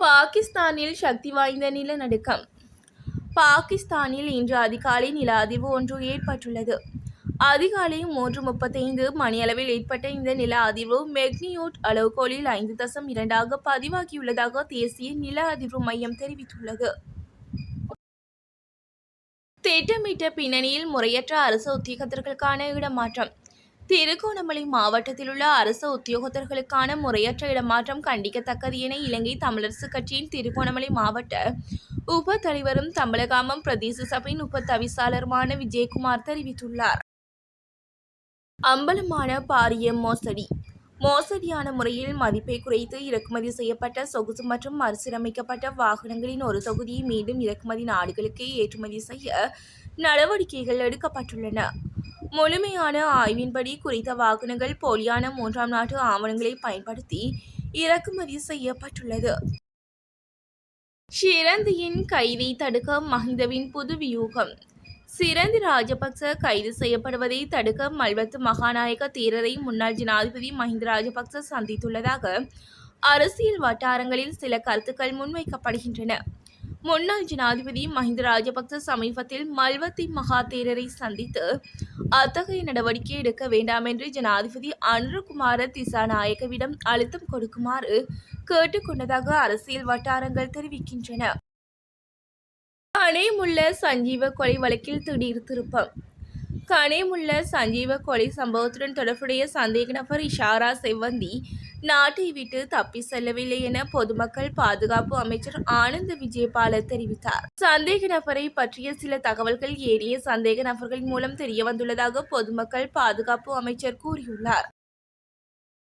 பாகிஸ்தானில் சக்தி வாய்ந்த நிலநடுக்கம். பாகிஸ்தானில் இன்று அதிகாலை நில அதிர்வு ஒன்று ஏற்பட்டுள்ளது. அதிகாலை மூன்று முப்பத்தைந்து மணியளவில் ஏற்பட்ட இந்த நில அதிர்வு மெக்னியூட் அளவுகோலில் ஐந்து தசம் இரண்டாக பதிவாகியுள்ளதாக தேசிய நில அதிர்வு மையம் தெரிவித்துள்ளது. திட்டமிட்ட பின்னணியில் முறையற்ற அரசு உத்தியோகத்தர்களுக்கான இடமாற்றம். திருகோணமலை மாவட்டத்தில் உள்ள அரசு உத்தியோகத்தர்களுக்கான முறையற்ற இடமாற்றம் கண்டிக்கத்தக்கது என இலங்கை தமிழரசு கட்சியின் திருகோணமலை மாவட்ட உப தலைவரும் தமிழகாமம் பிரதேச சபையின் உப தவிசாளருமான விஜயகுமார் தெரிவித்துள்ளார். அம்பலமான பாரிய மோசடி. மோசடியான முறையில் மதிப்பை குறைத்து இறக்குமதி செய்யப்பட்ட சொகுசு மற்றும் மறுசீரமைக்கப்பட்ட வாகனங்களின் ஒரு தொகுதியை மீண்டும் இறக்குமதி நாடுகளுக்கு ஏற்றுமதி செய்ய நடவடிக்கைகள் எடுக்கப்பட்டுள்ளன. முழுமையான ஆய்வின்படி குறித்த வாகனங்கள் போலியான மூன்றாம் நாட்டு ஆவணங்களை பயன்படுத்தி இறக்குமதி செய்யப்பட்டுள்ளது. ஷிரந்தியின் கைதை தடுக்க மஹிந்தவின் புது வியூகம். சிறந்தி ராஜபக்ச கைது செய்யப்படுவதை தடுக்க மல்வத்து மகாநாயக தேரரை முன்னாள் ஜனாதிபதி மஹிந்த ராஜபக்ச சந்தித்துள்ளதாக அரசியல் வட்டாரங்களில் சில கருத்துக்கள் முன்வைக்கப்படுகின்றன. முன்னாள் ஜனாதிபதி மஹிந்த ராஜபக்ச சமீபத்தில் மல்வத்தி மகாதேரரை சந்தித்து அத்தகைய நடவடிக்கை எடுக்க வேண்டாம் என்று ஜனாதிபதி அனுரகுமார திசாநாயகவிடம் அழுத்தம் கொடுக்குமாறு கேட்டுக்கொண்டதாக அரசியல் வட்டாரங்கள் தெரிவிக்கின்றன. கனேமுள்ள சஞ்சீவ கொலை வழக்கில் திடீர் திருப்பம். கனேமுள்ள சஞ்சீவ கொலை சம்பவத்துடன் தொடர்புடைய சந்தேக நபர் இஷாரா செவ்வந்தி நாட்டை விட்டு தப்பி செல்லவில்லை என பொதுமக்கள் பாதுகாப்பு அமைச்சர் ஆனந்த விஜயபால தெரிவித்தார். சந்தேக நபரை பற்றிய சில தகவல்கள் ஏனைய சந்தேக நபர்கள் மூலம் தெரிய வந்துள்ளதாக பொதுமக்கள் பாதுகாப்பு அமைச்சர் கூறியுள்ளார்.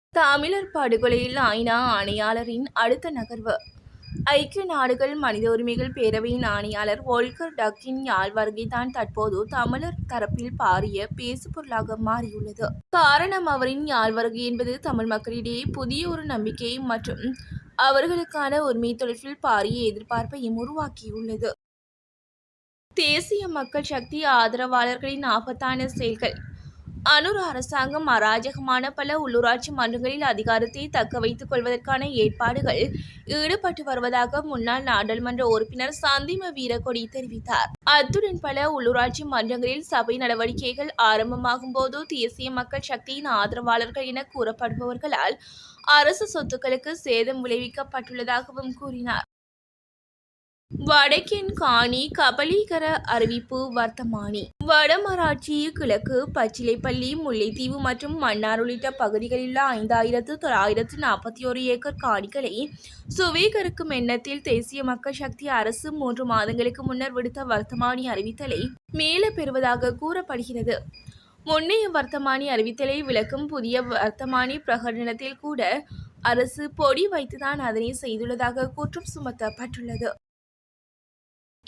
தமிழர் படுகொலையில் ஐநா ஆணையாளரின் அடுத்த நகர்வு. ஐக்கிய நாடுகள் மனித உரிமைகள் பேரவையின் ஆணையாளர் ஓல்கர் டக்கின் யாழ் வருகைதான் தற்போது தமிழர் தரப்பில் பாரிய பேசுபொருளாக மாறியுள்ளது. காரணம் அவரின் யாழ் வருகை என்பது தமிழ் மக்களிடையே புதிய ஒரு நம்பிக்கை மற்றும் அவர்களுக்கான உரிமை தொடர்பில் பாரிய எதிர்பார்ப்பையும் உருவாக்கியுள்ளது. தேசிய மக்கள் சக்தி ஆதரவாளர்களின் ஆபத்தான செயல்கள் அனூர் அரசாங்கம் அராஜகமான பல உள்ளூராட்சி மன்றங்களில் அதிகாரத்தை தக்க வைத்துக் கொள்வதற்கான ஏற்பாடுகள் ஈடுபட்டு வருவதாக முன்னாள் நாடாளுமன்ற உறுப்பினர் சந்திம வீரகொடி தெரிவித்தார். அத்துடன் பல உள்ளூராட்சி மன்றங்களில் சபை நடவடிக்கைகள் ஆரம்பமாகும் போது தேசிய மக்கள் சக்தியின் ஆதரவாளர்கள் என கூறப்படுபவர்களால் அரசு சொத்துக்களுக்கு சேதம் விளைவிக்கப்பட்டுள்ளதாகவும் கூறினார். வடக்கின் காணி கபலீகர அறிவிப்பு வர்த்தமானி. வடமராட்சி கிழக்கு பச்சிலைப்பள்ளி முல்லைத்தீவு மற்றும் மன்னார் உள்ளிட்ட பகுதிகளில் ஐந்தாயிரத்து தொள்ளாயிரத்து நாற்பத்தி ஒரு ஏக்கர் காணிகளை சுவீகரிக்கும் எண்ணத்தில் தேசிய மக்கள் சக்தி அரசு மூன்று மாதங்களுக்கு முன்னர் விடுத்த வர்த்தமானி அறிவித்தலை மேல பெறுவதாக கூறப்படுகிறது. முன்னைய வர்த்தமானி அறிவித்தலை விளக்கும் புதிய வர்த்தமானி பிரகடனத்தில் கூட அரசு பொடி வைத்துதான் அதனை செய்துள்ளதாக குற்றம் சுமத்தப்பட்டுள்ளது.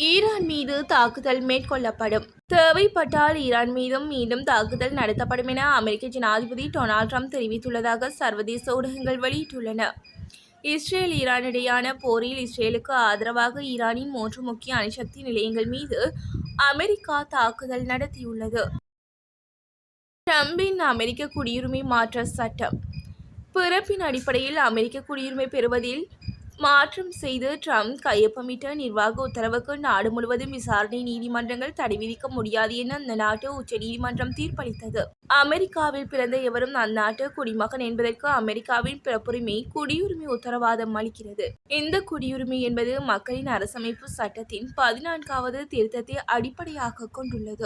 ஈரான் மீது தாக்குதல் மேற்கொள்ளப்படும். தேவைப்பட்டால் ஈரான் மீதும் மீண்டும் தாக்குதல் நடத்தப்படும் என அமெரிக்க ஜனாதிபதி டொனால்ட் ட்ரம்ப் தெரிவித்துள்ளதாக சர்வதேச ஊடகங்கள் வெளியிட்டுள்ளன. இஸ்ரேல் ஈரான் இடையான போரில் இஸ்ரேலுக்கு ஆதரவாக ஈரானின் மூன்று முக்கிய அணுசக்தி நிலையங்கள் மீது அமெரிக்கா தாக்குதல் நடத்தியுள்ளது. ட்ரம்பின் அமெரிக்க குடியுரிமை மாற்ற சட்டம். பிறப்பின் அடிப்படையில் அமெரிக்க குடியுரிமை பெறுவதில் மாற்றம் செய்து ட்ரம்ப் கையொப்பமிட்ட நிர்வாக உத்தரவுக்கு நாடு முழுவதும் விசாரணை நீதிமன்றங்கள் தடை விதிக்க முடியாது என அந்த நாட்டு உச்சநீதிமன்றம் தீர்ப்பளித்தது. அமெரிக்காவில் பிறந்த எவரும் அந்நாட்டு குடிமகன் என்பதற்கு அமெரிக்காவின் பிறப்புரிமை குடியுரிமை உத்தரவாதம் அளிக்கிறது. இந்த குடியுரிமை என்பது மக்களின் அரசமைப்பு சட்டத்தின் பதினான்காவது திருத்தத்தை அடிப்படையாக கொண்டுள்ளது.